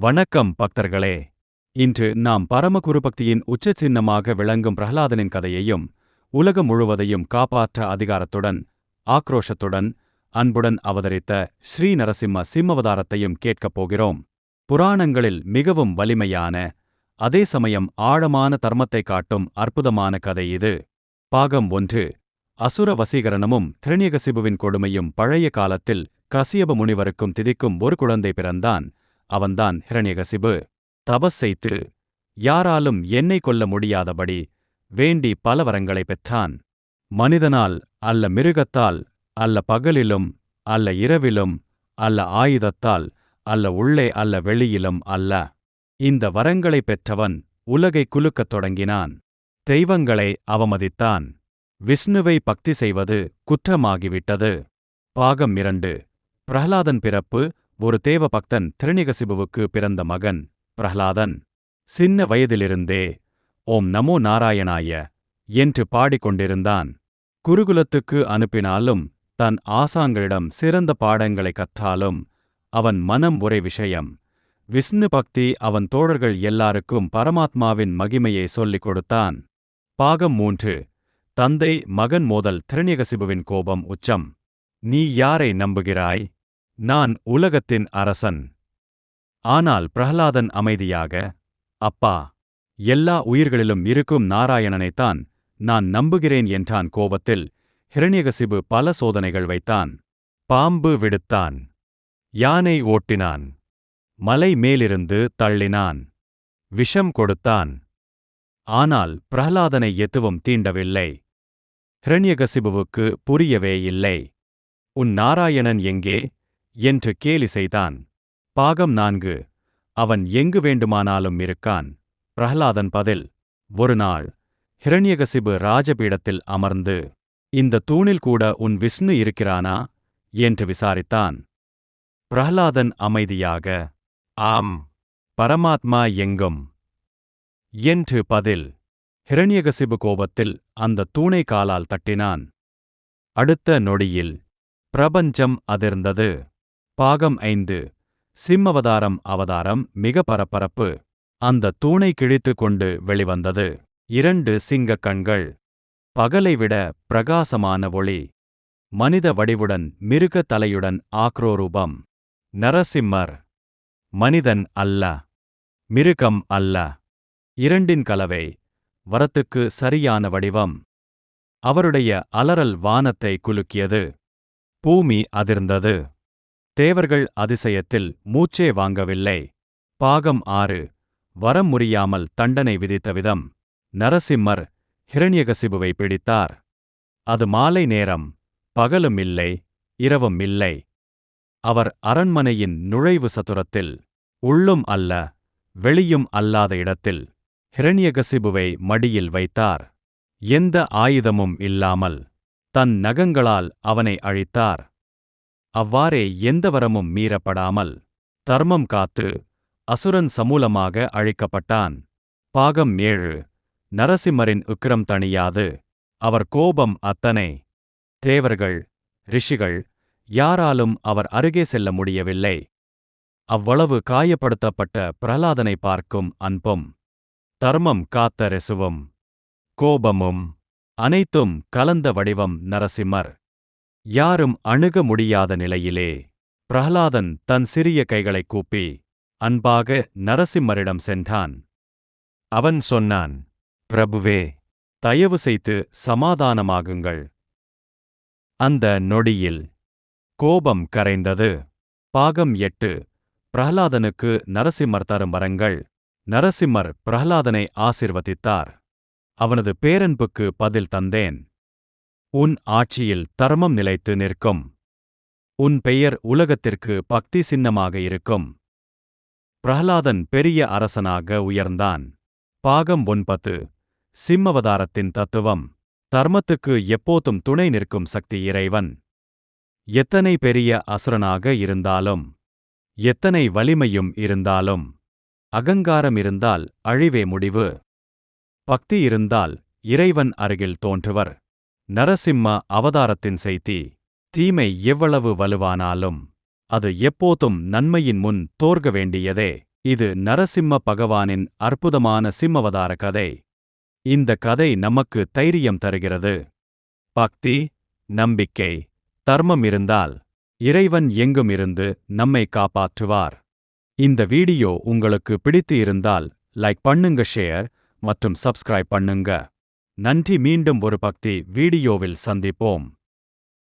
வணக்கம் பக்தர்களே. இன்று நாம் பரமகுரு பக்தியின் உச்ச சின்னமாக விளங்கும் பிரஹ்லாதனின் கதையையும் உலகம் முழுவதையும் காப்பாற்ற அதிகாரத்துடன் ஆக்ரோஷத்துடன் அன்புடன் அவதரித்த ஸ்ரீ நரசிம்ம சிம்மவதாரத்தையும் கேட்கப் போகிறோம். புராணங்களில் மிகவும் வலிமையான அதே சமயம் ஆழமான தர்மத்தை காட்டும் அற்புதமான கதை இது. பாகம் ஒன்று. அசுர வசீகரணமும் திரணியகசிபுவின் கொடுமையும் பழைய காலத்தில் கசியப முனிவருக்கும் திதிக்கும் ஒரு குழந்தை பிறந்தான். அவன்தான் ஹிரண்யகசிபு. தபஸ் செய்து யாராலும் என்னை கொல்ல முடியாதபடி வேண்டி பல வரங்களை பெற்றான். மனிதனால் அல்ல மிருகத்தால் அல்ல பகலிலும் அல்ல இரவிலும் அல்ல ஆயுதத்தால் அல்ல உள்ளே அல்ல வெளியிலும் அல்ல. இந்த வரங்களை பெற்றவன் உலகை குலுக்கத் தொடங்கினான். தெய்வங்களை அவமதித்தான். விஷ்ணுவை பக்தி செய்வது குற்றமாகிவிட்டது. பாகம் இரண்டு. பிரஹ்லாதன் பிறப்பு ஒரு தேவ பக்தன் திருநிகசிபுவுக்கு பிறந்த மகன் பிரஹ்லாதன். சின்ன வயதிலிருந்தே ஓம் நமோ நாராயணாய என்று பாடிக்கொண்டிருந்தான். குருகுலத்துக்கு அனுப்பினாலும் தன் ஆசாங்களிடம் சிறந்த பாடங்களை கற்றாலும் அவன் மனம் ஒரே விஷயம். விஷ்ணு பக்தி அவன் தோழர்கள் எல்லாருக்கும் பரமாத்மாவின் மகிமையை சொல்லிக் கொடுத்தான். பாகம் மூன்று. தந்தை மகன் மோதல் திருநிகசிபுவின் கோபம் உச்சம். நீ யாரை நம்புகிறாய்? நான் உலகத்தின் அரசன். ஆனால் பிரஹ்லாதன் அமைதியாக அப்பா எல்லா உயிர்களிலும் இருக்கும் நாராயணனைத்தான் நான் நம்புகிறேன் என்றான் கோபத்தில் ஹிரண்யகசிபு பல சோதனைகள் வைத்தான். பாம்பு விடுத்தான். யானை ஓட்டினான். மலை மேலிருந்து தள்ளினான். விஷம் கொடுத்தான். ஆனால் பிரஹ்லாதனை எதுவும் தீண்டவில்லை. ஹிரண்யகசிபுவுக்கு புரியவே இல்லை. உன் நாராயணன் எங்கே? என்று கேலி செய்தான். பாகம் நான்கு. அவன் எங்கு வேண்டுமானாலும் இருக்கான். பிரஹ்லாதன் பதில். ஒருநாள் ஹிரண்யகசிபு ராஜபீடத்தில் அமர்ந்து இந்த தூணில் கூட உன் விஷ்ணு இருக்கிறானா? என்று விசாரித்தான். பிரஹ்லாதன் அமைதியாக ஆம். பரமாத்மா எங்கும்? என்று பதில். ஹிரண்யகசிபு கோபத்தில் அந்த தூணை காலால் தட்டினான். அடுத்த நொடியில் பிரபஞ்சம் அதிர்ந்தது. பாகம் ஐந்து சிம்மவதாரம் அவதாரம் மிக பரபரப்பு. அந்த தூணை கிழித்து கொண்டு வெளிவந்தது. இரண்டு சிங்கக் கண்கள். பகலைவிட பிரகாசமான ஒளி. மனித வடிவுடன் மிருக தலையுடன் ஆக்ரோரூபம். நரசிம்மர். மனிதன் அல்ல. மிருகம் அல்ல. இரண்டின் கலவை. வரத்துக்கு சரியான வடிவம். அவருடைய அலறல் வானத்தை குலுக்கியது. பூமி அதிர்ந்தது. தேவர்கள் அதிசயத்தில் மூச்சே வாங்கவில்லை. பாகம் ஆறு. வரம் முறியாமல் தண்டனை விதித்த விதம். நரசிம்மர் ஹிரண்யகசிபுவை பிடித்தார். அது மாலை நேரம். பகலும் இல்லை. இரவும் இல்லை. அவர் அரண்மனையின் நுழைவு சதுரத்தில். உள்ளும் அல்ல. வெளியும் அல்லாத இடத்தில். ஹிரண்யகசிபுவை மடியில் வைத்தார். எந்த ஆயுதமும் இல்லாமல். தன் நகங்களால் அவனை அழித்தார். அவ்வாறே எந்த வரமும் மீறப்படாமல் தர்மம் காத்து அசுரன் சமூலமாக அழிக்கப்பட்டான். பாகம் ஏழு. நரசிம்மரின் உக்கிரம் தணியாது. அவர் கோபம் அத்தனை. தேவர்கள் ரிஷிகள் யாராலும் அவர் அருகே செல்ல முடியவில்லை. அவ்வளவு காயப்படுத்தப்பட்ட பிரலாதனை பார்க்கும் அன்பும் தர்மம் காத்த ரெசுவும் கோபமும் அனைத்தும் கலந்த வடிவம் நரசிம்மர். யாரும் அணுக முடியாத நிலையிலே பிரஹ்லாதன் தன் சிறிய கைகளைக் கூப்பி அன்பாக நரசிம்மரிடம் சென்றான். அவன் சொன்னான் பிரபுவே தயவு செய்து சமாதானமாகுங்கள். அந்த நொடியில் கோபம் கரைந்தது. பாகம் எட்டு பிரஹ்லாதனுக்கு நரசிம்மர் தரும் வரங்கள். நரசிம்மர் பிரஹ்லாதனை ஆசிர்வதித்தார். அவனது பேரன்புக்கு பதில் தந்தேன். உன் ஆட்சியில் தர்மம் நிலைத்து நிற்கும். உன் பெயர் உலகத்திற்கு பக்தி சின்னமாக இருக்கும். பிரஹ்லாதன் பெரிய அரசனாக உயர்ந்தான். பாகம் ஒன்பது சிம்மவதாரத்தின் தத்துவம். தர்மத்துக்கு எப்போதும் துணை நிற்கும் சக்தி இறைவன். எத்தனை பெரிய அசுரனாக இருந்தாலும் எத்தனை வலிமையும் இருந்தாலும் அகங்காரம் இருந்தால் அழிவே முடிவு. பக்தி இருந்தால் இறைவன் அருகில் தோன்றுவர். நரசிம்ம அவதாரத்தின் செய்தி தீமை எவ்வளவு வலுவானாலும் அது எப்போதும் நன்மையின் முன் தோர்க வேண்டியதே. இது நரசிம்ம பகவானின் அற்புதமான சிம்மவதார கதை. இந்த கதை நமக்கு தைரியம் தருகிறது. பக்தி நம்பிக்கை தர்மம் இருந்தால் இறைவன் எங்கும் இருந்து நம்மை காப்பாற்றுவார். இந்த வீடியோ உங்களுக்கு பிடித்து இருந்தால் லைக் பண்ணுங்க ஷேர் மற்றும் சப்ஸ்கிரைப் பண்ணுங்க. நன்றி மீண்டும் ஒரு பக்தி வீடியோவில் சந்திப்போம்.